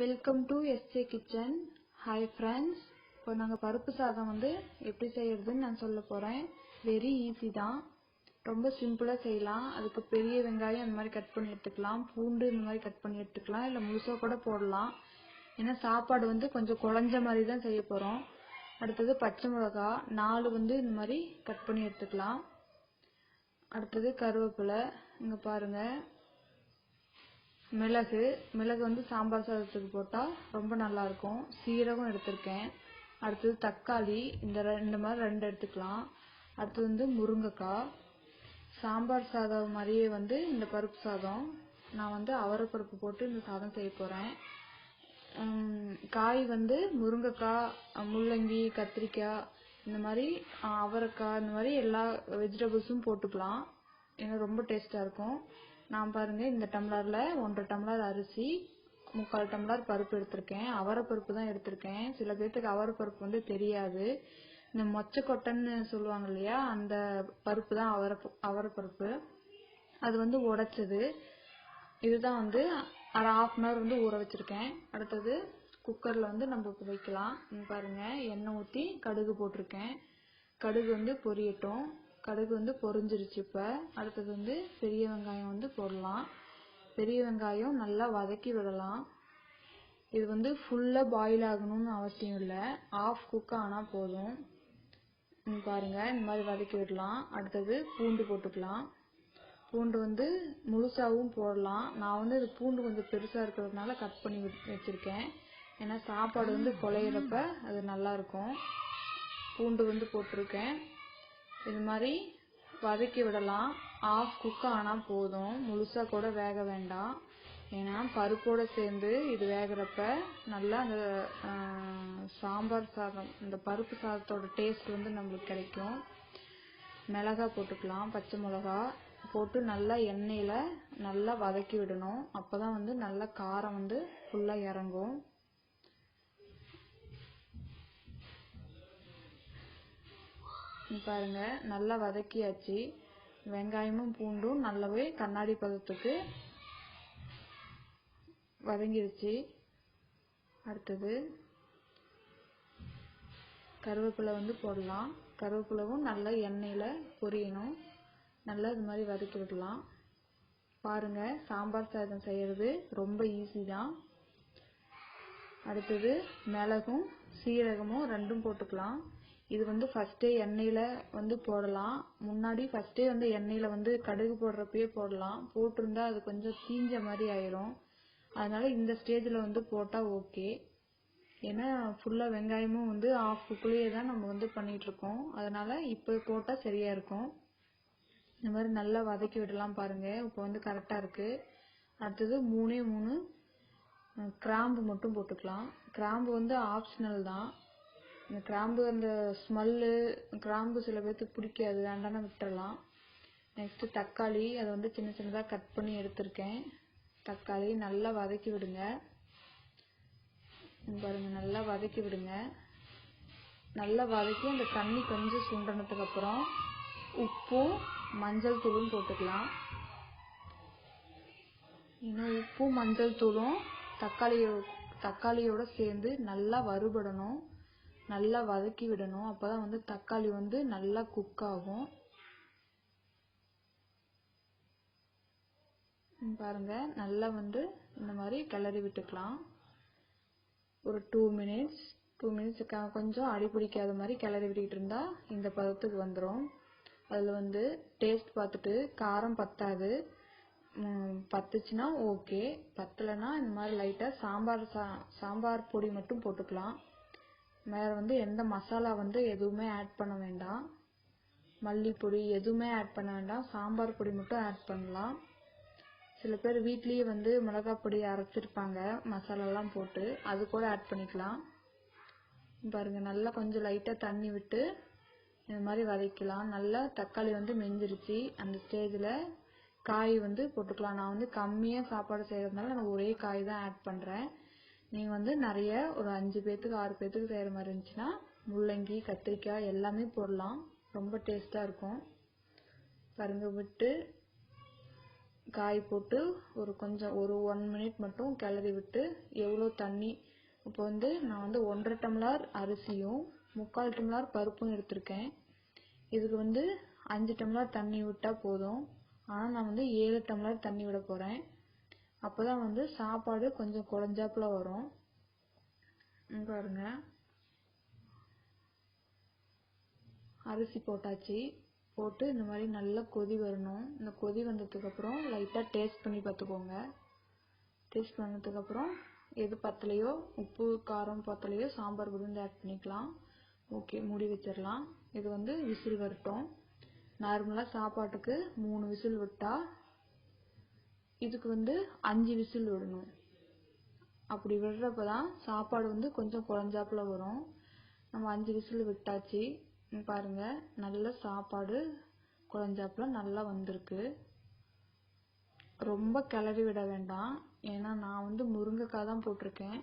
Welcome to SJ kitchen hi friends இப்போ நாங்கள் பருப்பு சாதம் வந்து எப்படி செய்யறதுன்னு நான் சொல்ல போகிறேன் வெரி ஈஸி தான். ரொம்ப சிம்பிளாக செய்யலாம். அதுக்கு பெரிய வெங்காயம் இந்த மாதிரி கட் பண்ணி எடுத்துக்கலாம். பூண்டு இந்த மாதிரி கட் பண்ணி எடுத்துக்கலாம். இல்லை முழுசாக கூட போடலாம். ஏன்னா சாப்பாடு வந்து கொஞ்சம் குழஞ்ச மாதிரி தான் செய்ய போகிறோம் அடுத்தது பச்சை மிளகா. நாலு வந்து இந்த மாதிரி கட் பண்ணி எடுத்துக்கலாம். அடுத்தது கருவேப்பிலை. இங்கே பாருங்கள் மிளகு மிளகு வந்து சாம்பார் சாதத்துக்கு போட்டால் ரொம்ப நல்லா இருக்கும் சீரகம் எடுத்திருக்கேன். அடுத்தது தக்காளி இந்த ரெண்டு மாதிரி ரெண்டு எடுத்துக்கலாம். அடுத்தது வந்து முருங்கைக்காய். சாம்பார் சாதம் மாதிரியே வந்து இந்த பருப்பு சாதம். நான் வந்து அவரைப்பருப்பு போட்டு இந்த சாதம் செய்ய போகிறேன் காய் வந்து முருங்கைக்காய் முள்ளங்கி கத்திரிக்காய் இந்த மாதிரி அவரைக்காய் இந்த மாதிரி எல்லா வெஜிடபிள்ஸும் போட்டுக்கலாம். ஏன்னா ரொம்ப டேஸ்ட்டாக இருக்கும். நான் பாருங்க இந்த டம்ளரில் ஒன்றரை டம்ளர் அரிசி முக்கால் டம்ளர் பருப்பு எடுத்திருக்கேன். அவரைப்பருப்பு தான் எடுத்திருக்கேன். சில பேர்த்துக்கு அவரைப்பருப்பு வந்து தெரியாது. இந்த மொச்சக்கொட்டைன்னு சொல்லுவாங்க இல்லையா அந்த பருப்பு தான் அவரை அவரைப்பருப்பு அது வந்து உடைச்சது. இதுதான் வந்து அரை ஹாஃப் அன் ஹவர் வந்து ஊற வச்சிருக்கேன். அடுத்தது குக்கரில் வந்து நம்ம வைக்கலாம். பாருங்க எண்ணெய் ஊற்றி கடுகு போட்டிருக்கேன். கடுகு வந்து பொரியட்டும். கடுகு வந்து பொரிஞ்சிருச்சு இப்போ. அடுத்தது வந்து பெரிய வெங்காயம் வந்து போடலாம். பெரிய வெங்காயம் நல்லா வதக்கி விடலாம். இது வந்து ஃபுல்லாக பாயில் ஆகணும்னு அவசியம் இல்லை. ஆஃப் குக் ஆனால் போதும். பாருங்கள் பாருங்க இந்த மாதிரி வதக்கி விடலாம். அடுத்தது பூண்டு போட்டுக்கலாம். பூண்டு வந்து முழுசாவும் போடலாம். நான் வந்து இது பூண்டு கொஞ்சம் பெருசாக இருக்கிறதுனால கட் பண்ணி வச்- வச்சிருக்கேன். ஏன்னா சாப்பாடு வந்து குலையிறப்ப அது நல்லா இருக்கும். பூண்டு வந்து போட்டிருக்கேன். இது மாதிரி வதக்கி விடலாம். ஆஃப் குக் ஆனால் போதும். முழுசாக கூட வேக வேண்டாம். ஏன்னா பருப்போடு சேர்ந்து இது வேகிறப்ப நல்லா அந்த சாம்பார் சாதம் இந்த பருப்பு சாதத்தோட டேஸ்ட் வந்து நம்மளுக்கு கிடைக்கும். மிளகா போட்டுக்கலாம் பச்சை மிளகா போட்டு நல்லா எண்ணெயில் நல்லா வதக்கி விடணும். அப்போ தான் வந்து நல்லா காரம் வந்து ஃபுல்லாக இறங்கும். பாருங்க நல்லா வதக்கியாச்சு. வெங்காயமும் பூண்டும் நல்லாவே கண்ணாடி பதத்துக்கு வதங்கிருச்சு. அடுத்தது கருவேப்பிலை வந்து போடலாம். கருவேப்பிலவும் நல்லா எண்ணெயில் பொரியணும். நல்லா இது மாதிரி வதக்கி விடலாம். பாருங்க சாம்பார் சாதம் செய்கிறது ரொம்ப ஈஸி தான். அடுத்தது மிளகும் சீரகமும் ரெண்டும் போட்டுக்கலாம். இது வந்து ஃபர்ஸ்டே எண்ணெயில் வந்து போடலாம். முன்னாடி ஃபர்ஸ்டே வந்து எண்ணெயில் வந்து கடுகு போடுறப்பயே போடலாம். போட்டிருந்தா அது கொஞ்சம் தீஞ்ச மாதிரி ஆயிரும். அதனால இந்த ஸ்டேஜில் வந்து போட்டால் ஓகே ஏன்னா ஃபுல்லாக வெங்காயமும் வந்து ஆஃப் குக்குள்ளேயே தான் நம்ம வந்து பண்ணிட்டு இருக்கோம். அதனால இப்போ போட்டால் சரியா இருக்கும். இந்த மாதிரி நல்லா வதக்கி விடலாம் பாருங்க. இப்போ வந்து கரெக்டாக இருக்கு. அடுத்தது மூணே மூணு கிராம்பு மட்டும் போட்டுக்கலாம். கிராம்பு வந்து ஆப்ஷனல் தான். இந்த கிராம்பு அந்த ஸ்மெல்லு கிராம்பு சில பேர்த்துக்கு பிடிக்காது. வேண்டாம்னா விட்டுறலாம். நெக்ஸ்ட் தக்காளி அதை வந்து சின்ன சின்னதாக கட் பண்ணி எடுத்திருக்கேன். தக்காளி நல்லா வதக்கி விடுங்க. பாருங்கள் பாருங்க நல்லா வதக்கி விடுங்க. நல்லா வதக்கி அந்த தண்ணி கொஞ்சம் சுண்டனதுக்கு அப்புறம் உப்பும் மஞ்சள் தூளும் போட்டுக்கலாம். இன்னும் உப்பும் மஞ்சள் தூளும் தக்காளியோ தக்காளியோட சேர்ந்து நல்லா வறுபடணும். நல்லா வதக்கி விடணும். அப்போ தான் வந்து தக்காளி வந்து நல்லா குக் ஆகும். பாருங்கள் நல்லா வந்து இந்த மாதிரி கிளறி விட்டுக்கலாம். ஒரு டூ மினிட்ஸ் டூ மினிட்ஸ் கொஞ்சம் அடி பிடிக்காத மாதிரி கிளறி விட்டுக்கிட்டு இருந்தால் இந்த பதத்துக்கு வந்துடும் அதில் வந்து டேஸ்ட் பார்த்துட்டு காரம் பத்தாது. பத்துச்சுன்னா ஓகே பத்தலைன்னா இந்த மாதிரி லைட்டாக சாம்பார் சா சாம்பார் பொடி மட்டும் போட்டுக்கலாம். வேற வந்து எந்த மசாலா வந்து எதுவுமே ஆட் பண்ண வேண்டாம். மல்லிப்பொடி எதுவுமே ஆட் பண்ண வேண்டாம். சாம்பார் பொடி மட்டும் ஆட் பண்ணலாம். சில பேர் வீட்லேயே வந்து மிளகாய் பொடி அரைச்சிருப்பாங்க மசாலாலாம் போட்டு. அது கூட ஆட் பண்ணிக்கலாம். பாருங்க நல்லா கொஞ்சம் லைட்டாக தண்ணி விட்டு இந்த மாதிரி வதக்கலாம். நல்லா தக்காளி வந்து மெஞ்சிருச்சு. அந்த ஸ்டேஜில் காய் வந்து போட்டுக்கலாம். நான் வந்து கம்மியாக சாப்பாடு செய்கிறதுனால நான் ஒரே காய் தான் ஆட் பண்ணுறேன் நீங்க வந்து நிறைய ஒரு அஞ்சு பேத்துக்கு ஆறு பேத்துக்கு செய்யற மாதிரி இருந்துச்சுன்னா முள்ளங்கி கத்திரிக்காய் எல்லாமே போடலாம். ரொம்ப டேஸ்டா இருக்கும். பருங்க விட்டு காய் போட்டு ஒரு கொஞ்சம் ஒரு ஒன் மினிட் மட்டும் கிளறி விட்டு எவ்வளோ தண்ணி? இப்போ வந்து நான் வந்து ஒன்றரை டம்ளர் அரிசியும் முக்கால் டம்ளர் பருப்பும் எடுத்திருக்கேன். இதுக்கு வந்து அஞ்சு டம்ளர் தண்ணி விட்டால் போதும். ஆனால் நான் வந்து ஏழு டம்ளர் தண்ணி விட போகிறேன் அப்போ தான் வந்து சாப்பாடு கொஞ்சம் குழஞ்சாப்புல வரும். பாருங்க. அரிசி போட்டாச்சு. போட்டு இந்த மாதிரி நல்லா கொதி வரணும். இந்த கொதி வந்ததுக்கப்புறம் லைட்டாக டேஸ்ட் பண்ணி பார்த்துக்கோங்க. டேஸ்ட் பண்ணதுக்கப்புறம் எது பத்தலையோ உப்பு காரம் பத்தலையோ சாம்பார் பொடி ஆட் பண்ணிக்கலாம். ஓகே மூடி வச்சிடலாம். இது வந்து விசில் வரட்டும். நார்மலாக சாப்பாட்டுக்கு மூணு விசில் விட்டால் இதுக்கு வந்து அஞ்சு விசில் விடணும். அப்படி விடுறப்ப தான் சாப்பாடு வந்து கொஞ்சம் குழஞ்சாப்புல வரும். நம்ம அஞ்சு விசில் விட்டாச்சு. பாருங்க நல்ல சாப்பாடு குழஞ்சாப்புல நல்லா வந்திருக்கு. ரொம்ப கிளறி விட வேண்டாம். ஏன்னா நான் வந்து முருங்கைக்காய் தான் போட்டிருக்கேன்.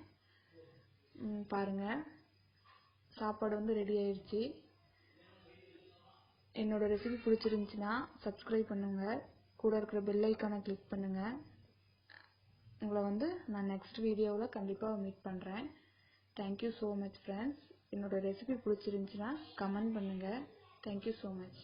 பாருங்க. சாப்பாடு வந்து ரெடி ஆயிடுச்சு என்னோட ரெசிபி பிடிச்சிருந்துச்சுன்னா சப்ஸ்கிரைப் பண்ணுங்கள் கூட இருக்கிற பெல் ஐக்கானை கிளிக் பண்ணுங்க. உங்களை வந்து நான் நெக்ஸ்ட் வீடியோவில் கண்டிப்பாக மீட் பண்ணுறேன் thank you so much friends என்னோட ரெசிபி பிடிச்சிருந்துச்சுன்னா கமெண்ட் பண்ணுங்கள் தேங்க்யூ ஸோ மச்